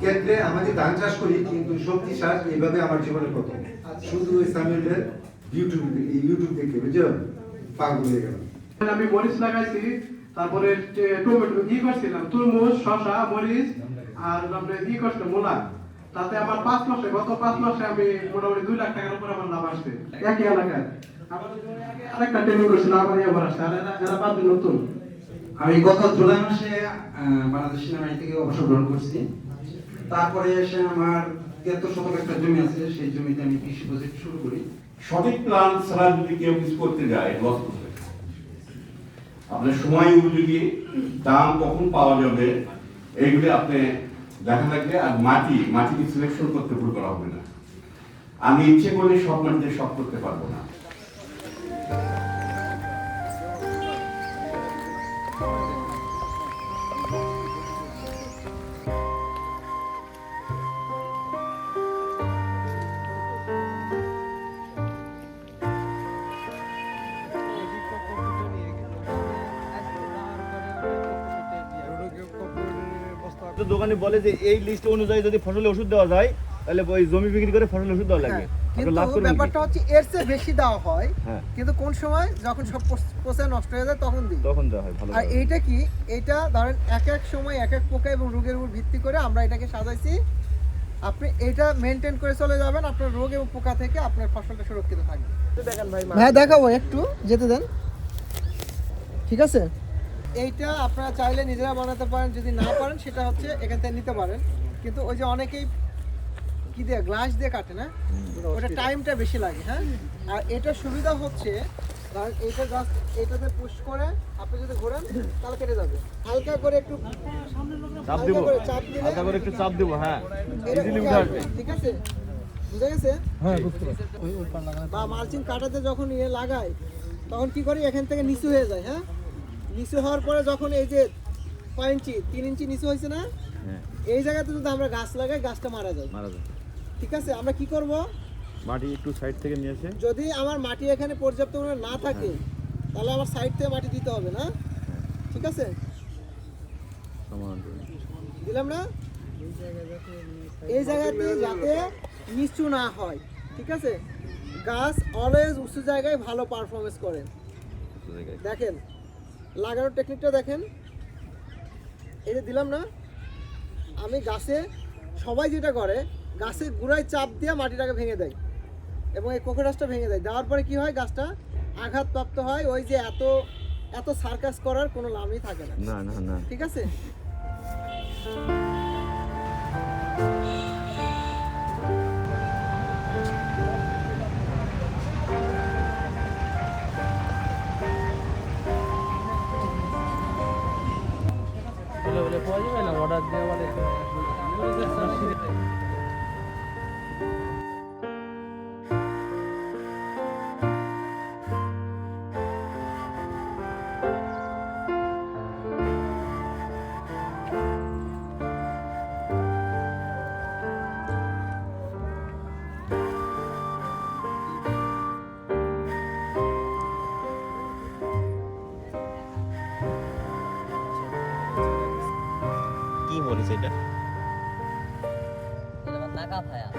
ক্ষেত্রে আমাদের ধান চাষ করি কিন্তু সবজি চাষ এইভাবে আমার জীবনে প্রথম। শুধু ওই সামিলের ইউটিউব ইউটিউব দেখে বুঝছ? পাগল হয়ে গেলাম। আমি মরিচ লাগাইছি তারপরে টমেটো ই করছিলাম তরমুজ শসা মরিচ আর তারপরে ই করছিলাম মূলা। তাতে আমার পাঁচ মাসে গত পাঁচ মাসে আমি মোটামুটি দুই লাখ টাকার উপর আমার লাভ আসছে একই এলাকায়। আমাদের আরেকটা ট্রেনিং করছিলাম আমার এবার আসছে আর এরা পাঁচজন নতুন। আমি গত জুলাই মাসে আহ, বাংলাদেশ সেনাবাহিনী থেকে অবসর গ্রহণ করছি। তারপরে এসে আমার তিয়াত্তর শতক একটা জমি আছে, সেই জমিতে আমি কৃষি প্রজেক্ট শুরু করি। সঠিক প্ল্যান ছাড়া যদি কেউ কিছু করতে যায় লস আপনার সময় উপযোগী, দাম কখন পাওয়া যাবে, এইগুলি আপনি দেখা লাগবে আর মাটি, মাটিকে সিলেকশন করতে ভুল করা হবে না। আমি ইচ্ছে করলে সব মাটিতে সব করতে পারব না। তো দোকানে বলে যে এই লিস্ট অনুযায়ী যদি ফসলের ওষুধ দেওয়া যায় তাহলে ওই জমি বিক্রি করে ফসলের ওষুধ দেওয়া লাগবে হ্যাঁ, কিন্তু? ব্যাপারটা হচ্ছে এর চেয়ে বেশি দেওয়া হয় হ্যাঁ। কিন্তু কোন সময় যখন সব পচে নষ্ট হয়ে যায় তখন দিই। তখন দেওয়া হয় ভালো আর এইটা কি? এইটা ধরেন এক এক সময় এক এক পোকা এবং রোগের উপর ভিত্তি করে আমরা এটাকে সাজাইছি। আপনি এটা মেনটেন করে চলে যাবেন আপনার রোগ এবং পোকা থেকে আপনার ফসলটা সুরক্ষিত থাকবে। হ্যাঁ দেখাবো একটু যেতে দেন। ঠিক আছে? এইটা আপনারা চাইলে নিজেরা বানাতে পারেন যদি না পারেন সেটা হচ্ছে এখান থেকে নিতে পারেন। কিন্তু ওই যে অনেকেই কি দিয়ে গ্লাস দিয়ে কাটে না? ওটা টাইমটা বেশি লাগে হ্যাঁ? আর এটা সুবিধা হচ্ছে এইটা জাস্ট এটাতে পুশ করে আপনি যদি ঘোরেন তাহলে কেটে যাবে। হালকা করে একটু চাপ দিব। চাপ দিলে হালকা করে একটু চাপ দিব হ্যাঁ। ইজিলি উঠে আসবে, ঠিক আছে? বুঝা গেছে? হ্যাঁ বুঝতে বা মালচিং কাটাতে যখন ইয়ে লাগায় তখন কি করি? এখান থেকে নিচু হয়ে যায় হ্যাঁ? নিচু হওয়ার পরে যখন এই যে কয় ইঞ্চি তিন ইঞ্চি নিচু হয়েছে না? হ্যাঁ। এই জায়গাতে যদি আমরা গাছ লাগাই গাছটা মারা যায় মারা যায় ঠিক আছে? আমরা কি করব? মাটি একটু সাইড থেকে নিয়ে এসে যদি আমার মাটি এখানে পর্যাপ্ত পরিমাণে না থাকে তাহলে আমার সাইড থেকে মাটি দিতে হবে না? ঠিক আছে? দিলাম না? এই জায়গাতে যাতে নিচু না হয়। ঠিক আছে? গাছ অলওয়েজ উঁচু জায়গায় ভালো পারফরমেন্স করে। দেখেন? লাগানোর টেকনিকটা দেখেন। এই যে দিলাম না আমি গাছে সবাই যেটা করে গাছের গুড়ায় চাপ দিয়ে মাটিটাকে ভেঙে দেয় এবং এই কোকোরাসটা ভেঙে দেয়। দেওয়ার পরে কি হয় গাছটা আঘাতপ্রাপ্ত হয় ওই যে এত এত সার্কাস করার কোনো লাভই থাকে না না না। ঠিক আছে? কি মরিচ এটা এটা নাকা ভায়া